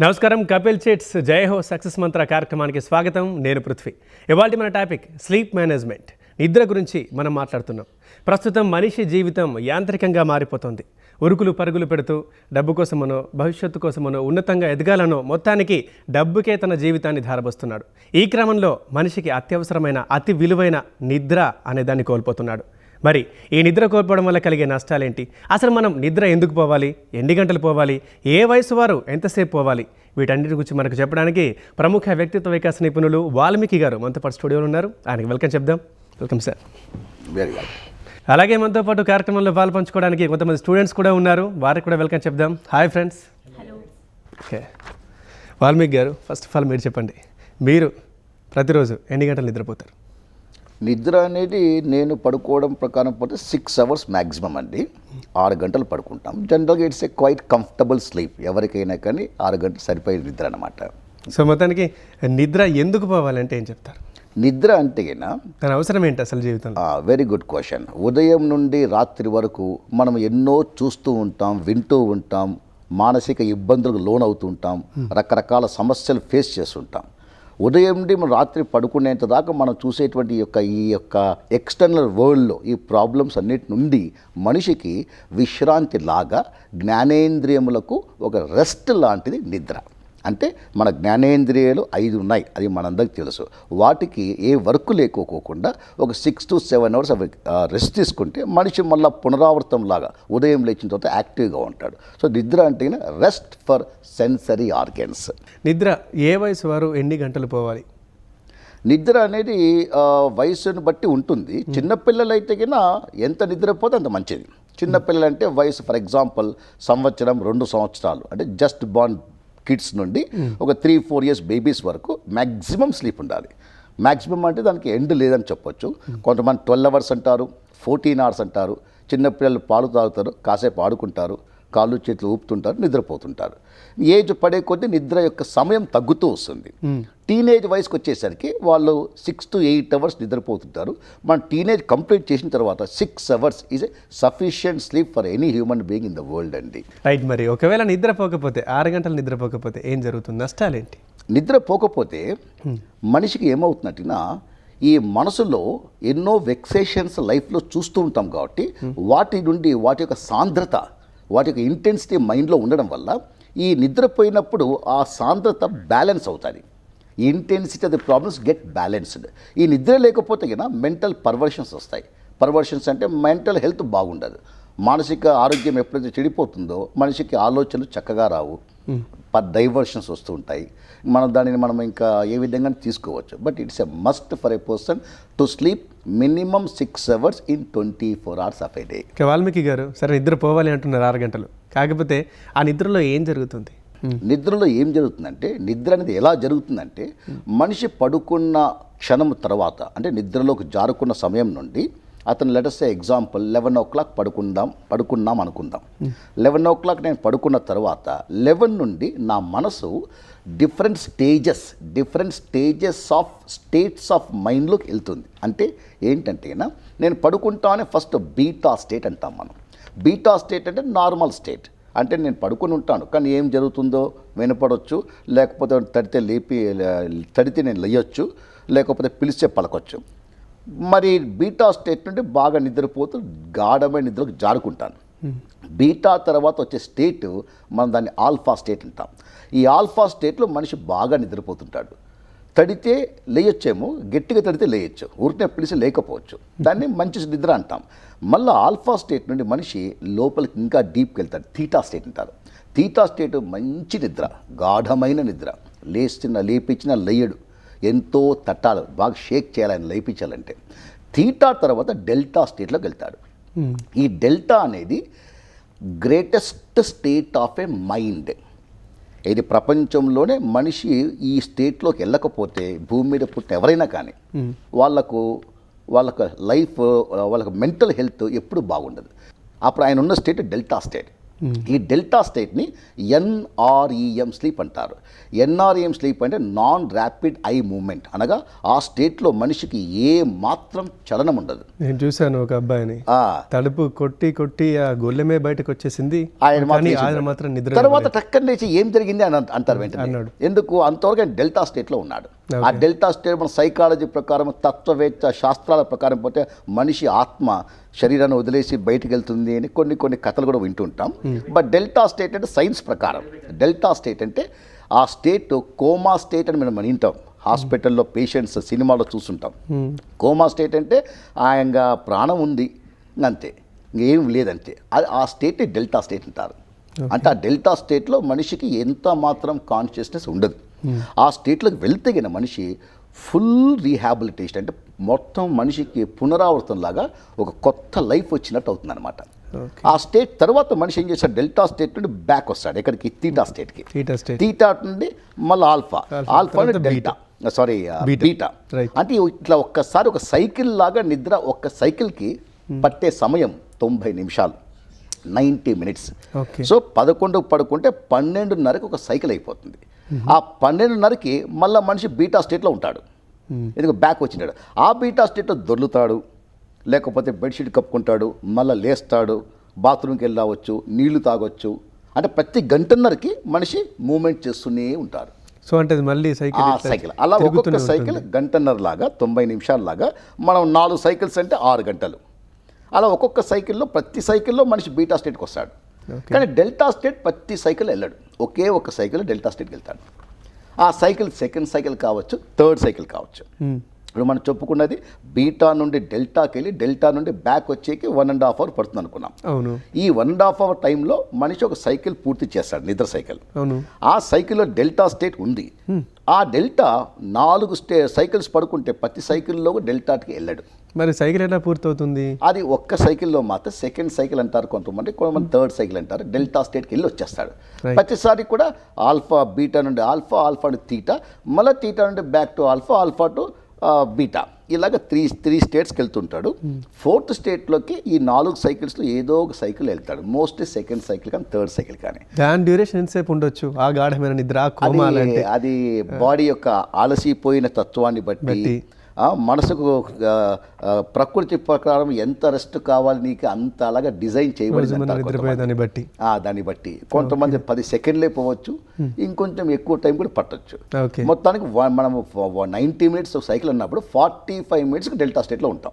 నమస్కారం కపిల్ చిట్స్ జై హో సక్సెస్ మంత్ర కార్యక్రమానికి స్వాగతం. నేను పృథ్వీ. ఇవాళ మన టాపిక్ స్లీప్ మేనేజ్మెంట్. నిద్ర గురించి మనం మాట్లాడుతున్నాం. ప్రస్తుతం మనిషి జీవితం యాంత్రికంగా మారిపోతుంది. ఉరుకులు పరుగులు పెడుతూ డబ్బు కోసమనో భవిష్యత్తు కోసమనో ఉన్నతంగా ఎదగాలనో మొత్తానికి డబ్బుకే తన జీవితాన్ని ధారబోస్తున్నాడు. ఈ క్రమంలో మనిషికి అత్యవసరమైన అతి విలువైన నిద్ర అనే దాన్ని కోల్పోతున్నాడు. మరి ఈ నిద్ర కోల్పోవడం వల్ల కలిగే నష్టాలేంటి? అసలు మనం నిద్ర ఎందుకు పోవాలి? ఎన్ని గంటలు పోవాలి? ఏ వయసు వారు ఎంతసేపు పోవాలి? వీటన్నిటి గురించి మనకు చెప్పడానికి ప్రముఖ వ్యక్తిత్వ వికాస నిపుణులు వాల్మీకి గారు మనతో పాటు స్టూడియోలో ఉన్నారు. ఆయనకి వెల్కమ్ చెప్దాం. Welcome sir. వెరీ గుడ్ అలాగే మనతో పాటు కార్యక్రమంలో పాలు పంచుకోవడానికి కొంతమంది స్టూడెంట్స్ కూడా ఉన్నారు. వారికి కూడా వెల్కమ్ చెప్దాం. Hi friends. ఓకే. వాల్మీకి గారు ఫస్ట్ ఆఫ్ ఆల్ మీరు చెప్పండి. మీరు ప్రతిరోజు ఎన్ని గంటలు నిద్రపోతారు? నిద్ర అనేది నేను పడుకోవడం ప్రకారం పోతే సిక్స్ అవర్స్ మ్యాక్సిమం అండి. ఆరు గంటలు పడుకుంటాం. జనరల్గా it's a quite comfortable sleep ఎవరికైనా కానీ ఆరు గంటలు సరిపోయే నిద్ర అనమాట సో మొత్తానికి నిద్ర ఎందుకు పోవాలంటే ఏం చెప్తారు? నిద్ర అంటేనా దాని అవసరం ఏంటి అసలు జీవితంలో? వెరీ గుడ్ క్వశ్చన్ ఉదయం నుండి రాత్రి వరకు మనం ఎన్నో చూస్తూ ఉంటాం వింటూ ఉంటాం మానసిక ఇబ్బందులకు లోనవుతూ ఉంటాం రకరకాల సమస్యలు ఫేస్ చేస్తుంటాం. ఉదయం నుండి మనం రాత్రి పడుకునేంత దాకా మనం చూసేటువంటి యొక్క ఈ యొక్క ఎక్స్టర్నల్ వరల్డ్లో ఈ ప్రాబ్లమ్స్ అన్నిటి నుండి మనిషికి విశ్రాంతి లాగా జ్ఞానేంద్రియములకు ఒక రెస్ట్ లాంటిది నిద్ర. అంటే మన జ్ఞానేంద్రియాలు ఐదు ఉన్నాయి అది మనందరికి తెలుసు. వాటికి ఏ వర్క్ లేకోకోకుండా ఒక సిక్స్ టు సెవెన్ అవర్స్ అవి రెస్ట్ తీసుకుంటే మనిషి మళ్ళీ పునరావృతం లాగా ఉదయం లేచిన తర్వాత యాక్టివ్గా ఉంటాడు. సో నిద్ర అంటే రెస్ట్ ఫర్ సెన్సరీ ఆర్గన్స్ నిద్ర ఏ వయసు వారు ఎన్ని గంటలు పోవాలి? నిద్ర అనేది వయసును బట్టి ఉంటుంది. చిన్నపిల్లలైతే కినా ఎంత నిద్రపోతే అంత మంచిది. చిన్నపిల్లలు అంటే వయసు ఫర్ ఎగ్జాంపుల్ సంవత్సరం రెండు సంవత్సరాలు. అంటే జస్ట్ బార్న్ కిడ్స్ నుండి ఒక త్రీ ఫోర్ ఇయర్స్ బేబీస్ వరకు మ్యాక్సిమం స్లీప్ ఉండాలి. మ్యాక్సిమం అంటే దానికి ఎండ్ లేదని చెప్పొచ్చు. కొంతమంది ట్వెల్వ్ అవర్స్ అంటారు ఫోర్టీన్ అవర్స్ అంటారు. చిన్నపిల్లలు పాలు తాగుతారు కాసేపు ఆడుకుంటారు. కాళ్ళు చేతులు ఊపుతుంటారు నిద్రపోతుంటారు. ఏజ్ పడే కొద్దీ నిద్ర యొక్క సమయం తగ్గుతూ వస్తుంది. టీనేజ్ వయసుకి వచ్చేసరికి వాళ్ళు సిక్స్ టు ఎయిట్ అవర్స్ నిద్రపోతుంటారు. మన టీనేజ్ కంప్లీట్ చేసిన తర్వాత six hours is a sufficient sleep for any human being in the world అండి. రైట్ మరి ఒకవేళ నిద్రపోకపోతే ఆరు గంటలు నిద్రపోకపోతే ఏం జరుగుతుంది? నష్టాలేంటి? నిద్ర పోకపోతే మనిషికి ఏమవుతున్నట్టునా ఈ మనసులో ఎన్నో వెక్సేషన్స్ లైఫ్లో చూస్తూ ఉంటాం కాబట్టి వాటి నుండి వాటి యొక్క సాంద్రత వాటి యొక్క ఇంటెన్సిటీ మైండ్లో ఉండడం వల్ల ఈ నిద్రపోయినప్పుడు ఆ సాంద్రత బ్యాలెన్స్ అవుతుంది. ఈ intensity of the problems get balanced ఈ నిద్ర లేకపోతే కనుక మెంటల్ పర్వర్షన్స్ వస్తాయి. పర్వర్షన్స్ అంటే మెంటల్ హెల్త్ బాగుండదు. మానసిక ఆరోగ్యం ఎప్పుడైతే చెడిపోతుందో మనిషికి ఆలోచనలు చక్కగా రావు. డైవర్షన్స్ వస్తూ ఉంటాయి మనం దానిని మనం ఇంకా ఏ విధంగా తీసుకోవచ్చు. But it's a must for a person to sleep minimum six hours in twenty four hours of a day Valmiki garu సరే నిద్ర పోవాలి అంటున్నారు ఆరు గంటలు. కాకపోతే ఆ నిద్రలో ఏం జరుగుతుంది? నిద్రలో ఏం జరుగుతుందంటే నిద్ర అనేది ఎలా జరుగుతుందంటే మనిషి పడుకున్న క్షణం తర్వాత అంటే నిద్రలోకి జారుకున్న సమయం నుండి అతను letters example eleven o'clock పడుకుందాం పడుకున్నాం అనుకుందాం. లెవెన్ ఓ క్లాక్ నేను పడుకున్న తర్వాత లెవెన్ నుండి నా మనసు different stages different stages of states of మైండ్లోకి వెళ్తుంది. అంటే ఏంటంటేనా నేను పడుకుంటానే ఫస్ట్ బీటా స్టేట్ అంటాం మనం. బీటా స్టేట్ అంటే నార్మల్ స్టేట్ అంటే నేను పడుకొని ఉంటాను కానీ ఏం జరుగుతుందో వినపడవచ్చు లేకపోతే తడితే లేపి తడితే నేను లేయొచ్చు లేకపోతే పిలిచే పలకొచ్చు. మరి బీటా స్టేట్ నుండి బాగా నిద్రపోతూ గాఢమైన నిద్రకు జారుకుంటాను. బీటా తర్వాత వచ్చే స్టేట్ మనం దాన్ని ఆల్ఫా స్టేట్ అంటాం. ఈ ఆల్ఫా స్టేట్లో మనిషి బాగా నిద్రపోతుంటాడు. తడితే లేయొచ్చేమో గట్టిగా తడితే లేయొచ్చు ఊరికే పిలిచి లేకపోవచ్చు. దాన్ని మంచి నిద్ర అంటాం. మళ్ళీ ఆల్ఫా స్టేట్ నుండి మనిషి లోపలికి ఇంకా డీప్కి వెళ్తాడు. థీటా స్టేట్ అంటారు. థీటా స్టేట్ మంచి నిద్ర గాఢమైన నిద్ర. లేచిన లేపించిన లేయడు. ఎంతో తట్టాలి బాగా షేక్ చేయాలని లేపించాలంటే థీటా తర్వాత డెల్టా స్టేట్లోకి వెళ్తాడు ఈ డెల్టా అనేది greatest state of a mind. ఇది ప్రపంచంలోనే మనిషి ఈ స్టేట్లోకి వెళ్ళకపోతే భూమి మీద పుట్టిన ఎవరైనా కానీ వాళ్ళకు వాళ్ళకు లైఫ్ వాళ్ళకు మెంటల్ హెల్త్ ఎప్పుడు బాగుండదు. అప్పుడు ఆయన ఉన్న స్టేట్ డెల్టా స్టేట్. ఈ డెల్టా స్టేట్ని ఎన్ఆర్ఈఎం స్లీప్ అంటారు. ఎన్ఆర్ఈఎం స్లీప్ అంటే నాన్ ర్యాపిడ్ ఐ మూమెంట్ అనగా ఆ స్టేట్లో మనిషికి ఏ మాత్రం చలనం ఉండదు. నేను చూశాను ఒక అబ్బాయిని. ఆ, తలుపు కొట్టి కొట్టి ఆ గొల్లెమే బయటకు వచ్చేసింది. ఆయన మాత్రం నిద్ర తర్వాత టక్కన లేచి ఏం జరిగింది అని అంట- అంటారు వెంటనే. ఎందుకు? అంతవరకు ఆయన డెల్టా స్టేట్లో ఉన్నాడు. ఆ డెల్టా స్టేట్ మన సైకాలజీ ప్రకారం తత్వవేత్త శాస్త్రాల ప్రకారం పోతే మనిషి ఆత్మ శరీరాన్ని వదిలేసి బయటికి వెళ్తుంది అని కొన్ని కొన్ని కథలు కూడా వింటుంటాం. బట్ డెల్టా స్టేట్ అంటే సైన్స్ ప్రకారం. డెల్టా స్టేట్ అంటే ఆ స్టేట్ కోమా స్టేట్ అని మనం వింటాం. హాస్పిటల్లో పేషెంట్స్ సినిమాలో చూస్తుంటాం. కోమా స్టేట్ అంటే ఆయన ప్రాణం ఉంది అంతే. ఇంకేం లేదంతే. అది ఆ స్టేట్ డెల్టా స్టేట్ అంటారు. అంటే ఆ డెల్టా స్టేట్లో మనిషికి ఎంత మాత్రం కాన్షియస్నెస్ ఉండదు. ఆ స్టేట్లోకి వెళ్తే గిన మనిషి ఫుల్ రీహాబిలిటేషన్ అంటే మొత్తం మనిషికి పునరావృతం లాగా ఒక కొత్త లైఫ్ వచ్చినట్టు అవుతుంది అనమాట ఓకే. ఆ స్టేట్ తర్వాత మనిషి ఏం చేస్తాడు? డెల్టా స్టేట్ నుండి బ్యాక్ వస్తాడు. ఎక్కడికి? తీటా స్టేట్కి. Theta state. తీటా నుండి మళ్ళీ alpha. Alpha. Delta. Sorry. Beta. అంటే ఇట్లా ఒక్కసారి ఒక సైకిల్ లాగా నిద్ర ఒక్క సైకిల్కి పట్టే సమయం తొంభై నిమిషాలు. Ninety minutes. సో పదకొండు పడుకుంటే పన్నెండున్నరకు ఒక సైకిల్ అయిపోతుంది. ఆ పన్నెండున్నరకి మళ్ళీ మనిషి బీటా స్టేట్లో ఉంటాడు. ఎందుకు బ్యాక్ వచ్చినాడు ఆ బీటా స్టేట్లో దొర్లుతాడు లేకపోతే బెడ్షీట్ కప్పుకుంటాడు మళ్ళీ లేస్తాడు బాత్రూమ్కి వెళ్ళవచ్చు నీళ్ళు తాగొచ్చు. అంటే ప్రతి గంటన్నరకి మనిషి మూమెంట్ చేస్తూనే ఉంటారు సో అంటే మళ్ళీ సైకిల్ సైకిల్. అలా ఒక్కొక్క సైకిల్ గంటన్నర లాగా తొంభై నిమిషాల లాగా మనం నాలుగు సైకిల్స్ అంటే ఆరు గంటలు. అలా ఒక్కొక్క సైకిల్లో ప్రతి సైకిల్లో మనిషి బీటా స్టేట్కి వస్తాడు. కానీ డెల్టా స్టేట్ ప్రతి సైకిల్ వెళ్ళాడు. ఒకే ఒక సైకిల్ డెల్టా స్టేట్కి వెళ్తాడు. ఆ సైకిల్ సెకండ్ సైకిల్ కావచ్చు థర్డ్ సైకిల్ కావచ్చు. Hmm. ఇప్పుడు మనం చెప్పుకున్నది బీటా నుండి డెల్టాకి వెళ్ళి డెల్టా నుండి బ్యాక్ వచ్చేకి వన్ అండ్ హాఫ్ అవర్ పడుతుంది అనుకున్నాం. అవును. ఈ వన్ అండ్ హాఫ్ అవర్ టైంలో మనిషి ఒక సైకిల్ పూర్తి చేస్తాడు నిద్ర సైకిల్. అవును. ఆ సైకిల్లో డెల్టా స్టేట్ ఉంది. ఆ డెల్టా నాలుగు స్టే సైకిల్స్ పడుకుంటే ప్రతి సైకిల్లో డెల్టాకి వెళ్ళాడు. మరి సైకిల్ ఎలా పూర్తవుతుంది? అది ఒక్క సైకిల్లో మాత్రం సెకండ్ సైకిల్ అంటారు కొంతమంది కొంతమంది థర్డ్ సైకిల్ అంటారు. డెల్టా స్టేట్కి వెళ్ళి వచ్చేస్తాడు. ప్రతిసారి కూడా ఆల్ఫా బీటా నుండి ఆల్ఫా ఆల్ఫా నుండి తీటా మళ్ళీ తీటా నుండి back to alpha alpha to beta. ఇలాగ త్రీ త్రీ స్టేట్స్కి వెళ్తుంటాడు. ఫోర్త్ స్టేట్లోకి ఈ నాలుగు సైకిల్స్లో ఏదో ఒక సైకిల్ వెళ్తాడు. మోస్ట్లీ సెకండ్ సైకిల్ కానీ థర్డ్ సైకిల్ కానీ. దాని డ్యూరేషన్ ఎంతసేపు ఉండొచ్చు? ఆ గాఢమైన నిద్ర అది బాడీ యొక్క అలసిపోయిన తత్వాన్ని బట్టి. మనసుకు ప్రకృతి ప్రకారం ఎంత రెస్ట్ కావాలి నీకు అంత అలాగా డిజైన్ చేయబడింది బట్టి. ఆ, దాన్ని బట్టి. కొంతమంది పది సెకండ్లే పోవచ్చు ఇంకొంచెం ఎక్కువ టైం కూడా పట్టొచ్చు. ఓకే. మొత్తానికి మనం నైంటీ మినిట్స్ సైకిల్ అన్నప్పుడు ఫార్టీ ఫైవ్ మినిట్స్కి డెల్టా స్టేట్లో ఉంటాం.